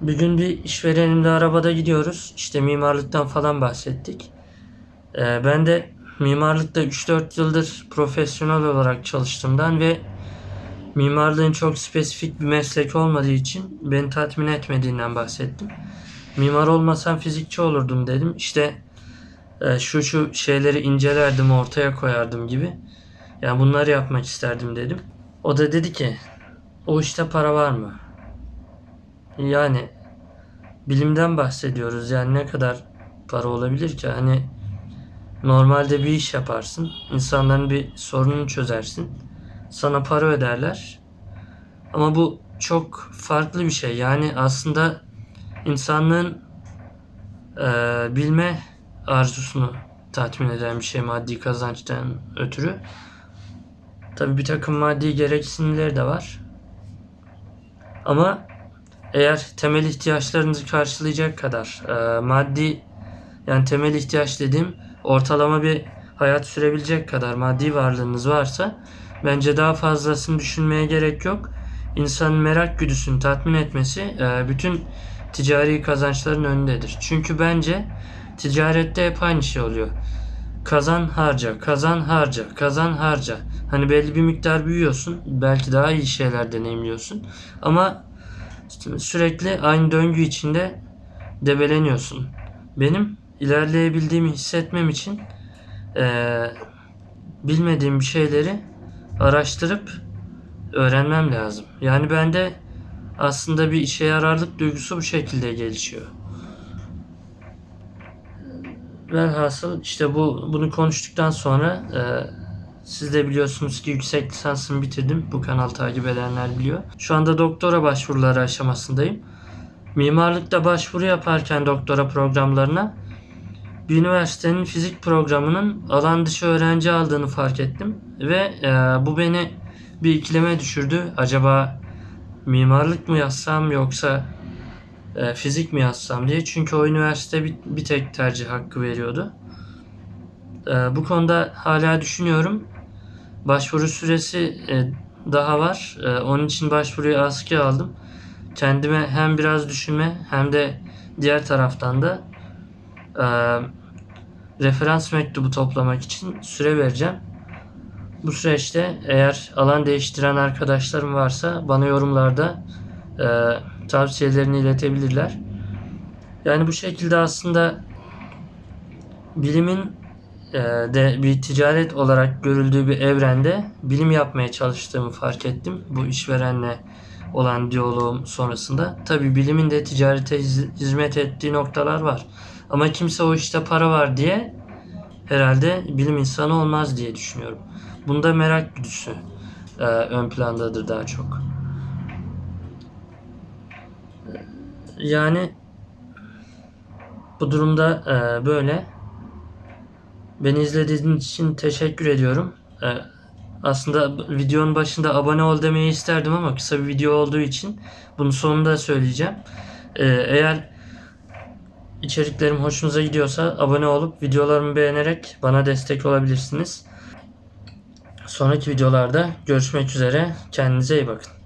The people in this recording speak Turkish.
Bir gün bir işverenimle arabada gidiyoruz. İşte mimarlıktan falan bahsettik. Ee, ben de mimarlıkta 3-4 yıldır profesyonel olarak çalıştığımdan ve mimarlığın çok spesifik bir meslek olmadığı için beni tatmin etmediğinden bahsettim. Mimar olmasam fizikçi olurdum dedim. İşte e, şu şu şeyleri incelerdim, ortaya koyardım gibi. Yani bunları yapmak isterdim dedim. O da dedi ki o işte para var mı? Yani bilimden bahsediyoruz. Yani ne kadar para olabilir ki? Hani normalde bir iş yaparsın. insanların bir sorununu çözersin. Sana para öderler. Ama bu çok farklı bir şey. Yani aslında insanlığın eee, bilme arzusunu tatmin eden bir şey maddi kazançtan ötürü. Tabii bir takım maddi gereksinimleri de var. Ama eğer temel ihtiyaçlarınızı karşılayacak kadar e, maddi yani temel ihtiyaç dediğim ortalama bir hayat sürebilecek kadar maddi varlığınız varsa bence daha fazlasını düşünmeye gerek yok. İnsanın merak güdüsünü tatmin etmesi e, bütün ticari kazançların önündedir. Çünkü bence ticarette hep aynı şey oluyor. Kazan harca, kazan harca, kazan harca. Hani belli bir miktar büyüyorsun. Belki daha iyi şeyler deneyimliyorsun. Ama sürekli aynı döngü içinde debeleniyorsun. Benim ilerleyebildiğimi hissetmem için eee, bilmediğim bir şeyleri araştırıp öğrenmem lazım. Yani bende aslında bir işe yararlık duygusu bu şekilde gelişiyor. Velhasıl işte bu bunu konuştuktan sonra e, siz de biliyorsunuz ki yüksek lisansımı bitirdim. Bu kanal takip edenler biliyor. Şu anda doktora başvuruları aşamasındayım. Mimarlıkta başvuru yaparken doktora programlarına bir üniversitenin fizik programının alan dışı öğrenci aldığını fark ettim. Ve e, bu beni bir ikileme düşürdü. Acaba mimarlık mı yazsam yoksa e, fizik mi yazsam diye. Çünkü o üniversite bir, bir tek tercih hakkı veriyordu. E, bu konuda hala düşünüyorum. Başvuru süresi e, daha var. E, onun için başvuruyu askıya aldım. Kendime hem biraz düşünme hem de diğer taraftan da e, referans mektubu toplamak için süre vereceğim. Bu süreçte eğer alan değiştiren arkadaşlarım varsa bana yorumlarda e, tavsiyelerini iletebilirler. Yani bu şekilde aslında bilimin de bir ticaret olarak görüldüğü bir evrende bilim yapmaya çalıştığımı fark ettim. Bu işverenle olan diyaloğum sonrasında. Tabi bilimin de ticarete hiz- hizmet ettiği noktalar var. Ama kimse o işte para var diye herhalde bilim insanı olmaz diye düşünüyorum. Bunda merak güdüsü e, ön plandadır daha çok. Yani bu durumda e, böyle. Beni izlediğiniz için teşekkür ediyorum. E, aslında videonun başında abone ol demeyi isterdim ama kısa bir video olduğu için bunu sonunda söyleyeceğim. E, eğer içeriklerim hoşunuza gidiyorsa abone olup videolarımı beğenerek bana destek olabilirsiniz. Sonraki videolarda görüşmek üzere. Kendinize iyi bakın.